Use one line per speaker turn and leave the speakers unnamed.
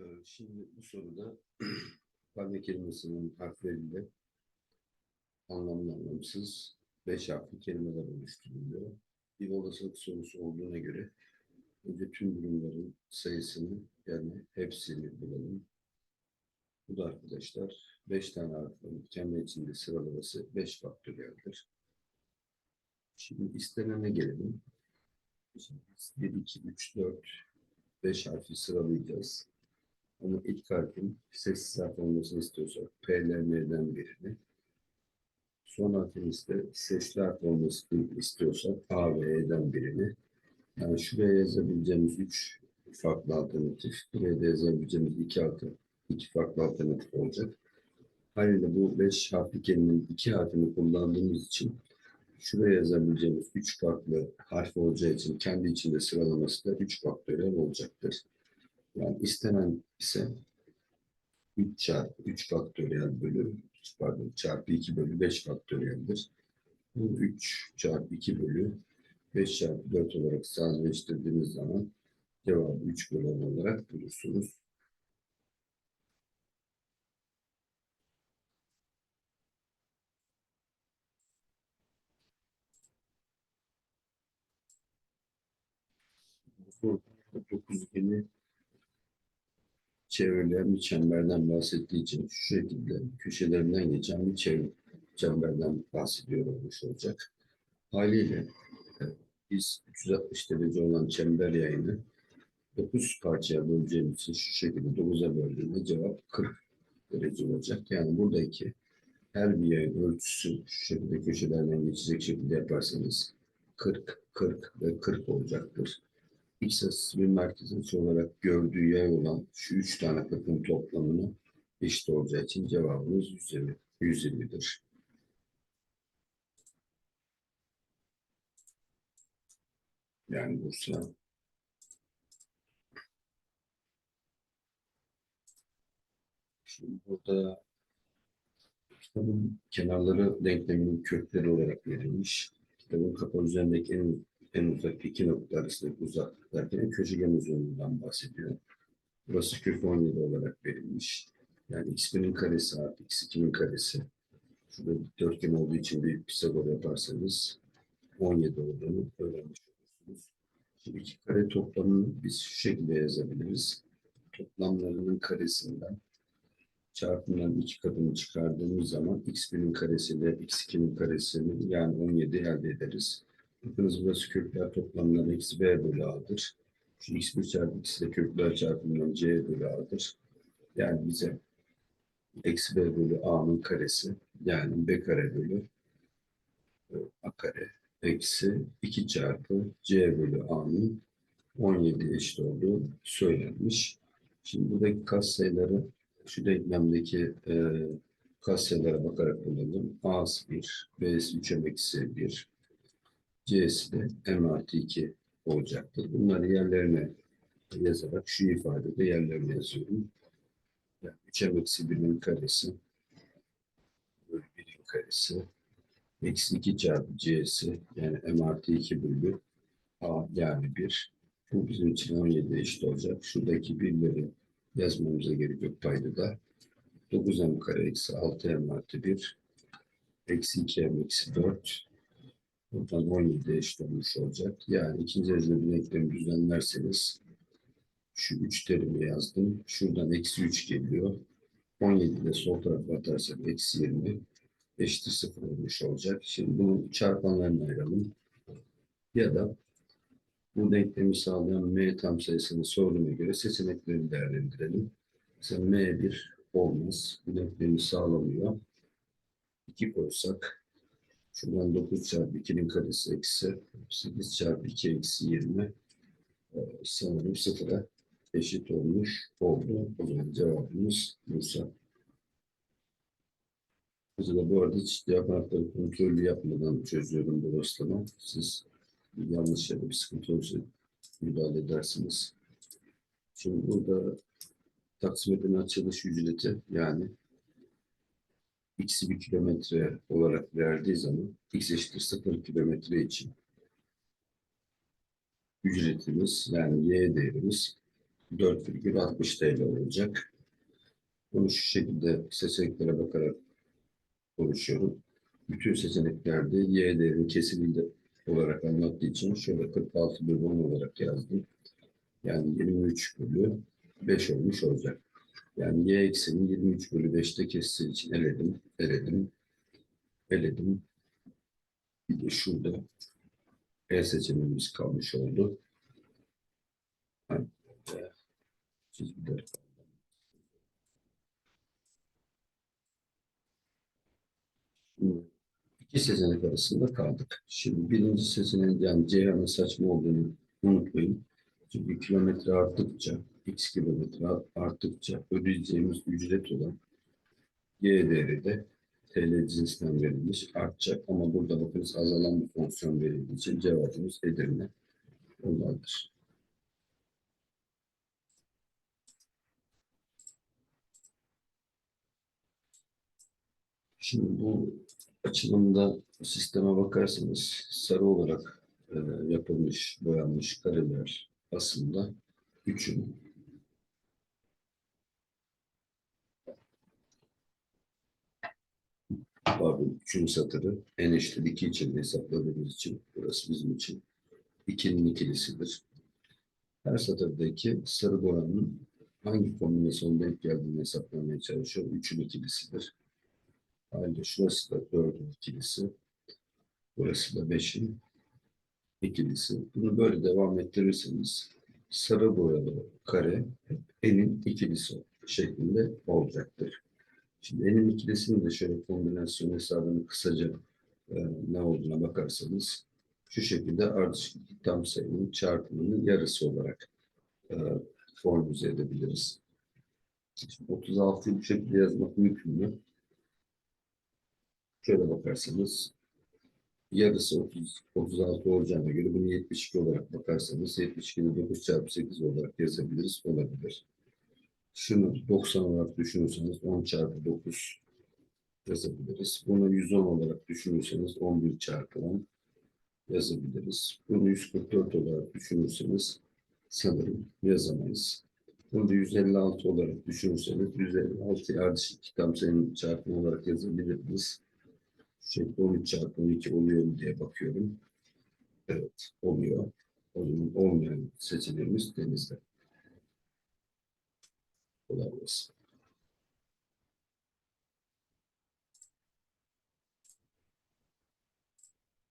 Ee, Şimdi bu soruda parmak kelimesinin harfleriyle anlamlı anlamsız beş harfli kelimeler oluşturuluyor. Bir olasılık sorusu olduğuna göre önce tüm durumların sayısını yani hepsini bulalım. Bu da arkadaşlar beş tane harfin kendi içinde sıralaması beş faktöriyeldir. Şimdi istenene gelelim. Şimdi 1, 2, 3, 4, 5 harfi sıralayacağız. Ama ilk harfin sessiz harf olmasını istiyorsak P'lerden birini. Son harfimizde sesli harf olmasını istiyorsak A ve E'den birini. Yani şuraya yazabileceğimiz üç farklı alternatif, buraya da yazabileceğimiz iki, altı, iki farklı alternatif olacak. Haliyle bu beş harfli kelimenin iki harfini kullandığımız için şuraya yazabileceğimiz üç farklı harf olacağı için kendi içinde sıralaması da üç faktöriyel olacaktır. Yani istenen ise 3 çarpı 3 faktöriyel bölü pardon çarpı 2 bölü 5 faktöriyeldir. Bu 3 çarpı 2 bölü 5 çarpı 4 olarak sadeleştirdiğiniz zaman cevabı 3 bölü 10 olarak bulursunuz. Bu 9 yeni çevrilen bir çemberden bahsettiği için şu şekilde köşelerinden geçen bir çevre, çemberden bahsediyor olmuş olacak. Haliyle e, biz 360 derece olan çember yayını 9 parçaya böleceğimiz için şu şekilde 9'a böldüğünde cevap 40 derece olacak. Yani buradaki her bir yayın ölçüsü şu şekilde köşelerden geçecek şekilde yaparsanız 40, 40 ve 40 olacaktır. X asısı bir merkez açı olarak gördüğü yay olan şu üç tane kırkın toplamını eşit olacağı için cevabımız 120, 120'dir. Yani Bursa. Şimdi burada kitabın kenarları denkleminin kökleri olarak verilmiş. Kitabın kapağı üzerindeki en en uzak iki nokta arasındaki uzaklık köşegen uzunluğundan bahsediyor. Burası kök 17 olarak verilmiş. Yani x1'in karesi artı x2'nin karesi. Şurada dörtgen olduğu için bir Pisagor yaparsanız 17 olduğunu öğrenmiş olursunuz. Şimdi iki kare toplamını biz şu şekilde yazabiliriz. Toplamlarının karesinden çarpımdan iki katını çıkardığımız zaman x1'in karesiyle x2'nin karesini yani 17 elde ederiz. Bakınız burası kökler toplamından eksi b bölü a'dır. Şu x1 çarpı x de kökler çarpımından c bölü a'dır. Yani bize eksi b bölü a'nın karesi yani b kare bölü e, a kare eksi 2 çarpı c bölü a'nın 17 eşit olduğu söylenmiş. Şimdi buradaki katsayıları şu denklemdeki e, katsayılara bakarak bulalım. a'sı 1, b'si 3'e eksi 1, C'si de M artı 2 olacaktır. Bunları yerlerine yazarak şu ifadede yerlerine yazıyorum. Yani 3M eksi 1'in karesi bölü 1'in karesi eksi 2 çarpı C'si yani M artı 2 bölü A yani 1. Bu bizim için 17 eşit olacak. Şuradaki birleri yazmamıza gerek yok payda da. 9M kare eksi 6M artı 1 eksi 2M eksi 4 Buradan 17 eşit olmuş olacak. Yani ikinci bir denklemi düzenlerseniz şu 3 terimi yazdım. Şuradan eksi 3 geliyor. 17 de sol tarafa atarsak eksi 20 eşittir 0 olmuş olacak. Şimdi bunu çarpanlarına ayıralım. Ya da bu denklemi sağlayan m tam sayısını sorduğuna göre seçenekleri değerlendirelim. Mesela m1 olmaz. Bu denklemi sağlamıyor. 2 koysak Şuradan 9 çarpı 2'nin karesi eksi 8 çarpı 2 eksi 20 ee, sanırım sıfıra eşit olmuş oldu. O zaman cevabımız Bursa. Mesela bu arada hiç cevap anahtarı kontrolü yapmadan çözüyorum bu dostlama. Siz yanlış ya da bir sıkıntı olursa müdahale edersiniz. Şimdi burada taksimetrin açılış ücreti yani x'i bir kilometre olarak verdiği zaman x eşittir 0 kilometre için ücretimiz yani y değerimiz 4,60 TL olacak. Bunu şu şekilde seçeneklere bakarak konuşuyorum. Bütün seçeneklerde y değerinin kesiminde olarak anlattığı için şöyle 46 bölü 10 olarak yazdım. Yani 23 bölü 5 olmuş olacak. Yani y ekseni 23 bölü 5'te kesitiği için eledim, eledim, eledim. Bir de şurada E seçeneğimiz kalmış oldu. Çizgiler. İki seçenek arasında kaldık. Şimdi birinci seçeneğin yani Ceyhan'ın saçma olduğunu unutmayın. Çünkü kilometre arttıkça, x kilometre arttıkça ödeyeceğimiz ücret olan y değeri de TL cinsinden verilmiş artacak. Ama burada bakınız azalan bir fonksiyon verildiği için cevabımız Edirne onlardır. Şimdi bu açılımda sisteme bakarsanız sarı olarak e, yapılmış, boyanmış kareler aslında üçün pardon, üçün satırı en eşit iki için hesapladığımız için burası bizim için ikinin ikilisidir. Her satırdaki sarı boyanın hangi kombinasyonda denk geldiğini hesaplamaya çalışıyor. Üçün ikilisidir. Halde şurası da dördün ikilisi. Burası da beşin ikilisi. Bunu böyle devam ettirirseniz sarı boyalı kare enin ikilisi şeklinde olacaktır. Şimdi enin ikilisinin de şöyle kombinasyon hesabını kısaca e, ne olduğuna bakarsanız şu şekilde ardışık tam sayının çarpımının yarısı olarak e, formüle edebiliriz. Şimdi 36'yı bu şekilde yazmak mümkün mü? Şöyle bakarsanız yarısı 30, 36 olacağına göre bunu 72 olarak bakarsanız 72'yi 9 çarpı 8 olarak yazabiliriz. Olabilir. Şunu 90 olarak düşünürseniz 10 çarpı 9 yazabiliriz. Bunu 110 olarak düşünürseniz 11 çarpı 10 yazabiliriz. Bunu 144 olarak düşünürseniz sanırım yazamayız. Bunu da 156 olarak düşünürseniz 156 ardışık tam sayının çarpımı olarak yazabiliriz. Şekli 13 çarpı 12 oluyor mu diye bakıyorum. Evet, oluyor. O zaman olmayan seçeneğimiz denizde. levels.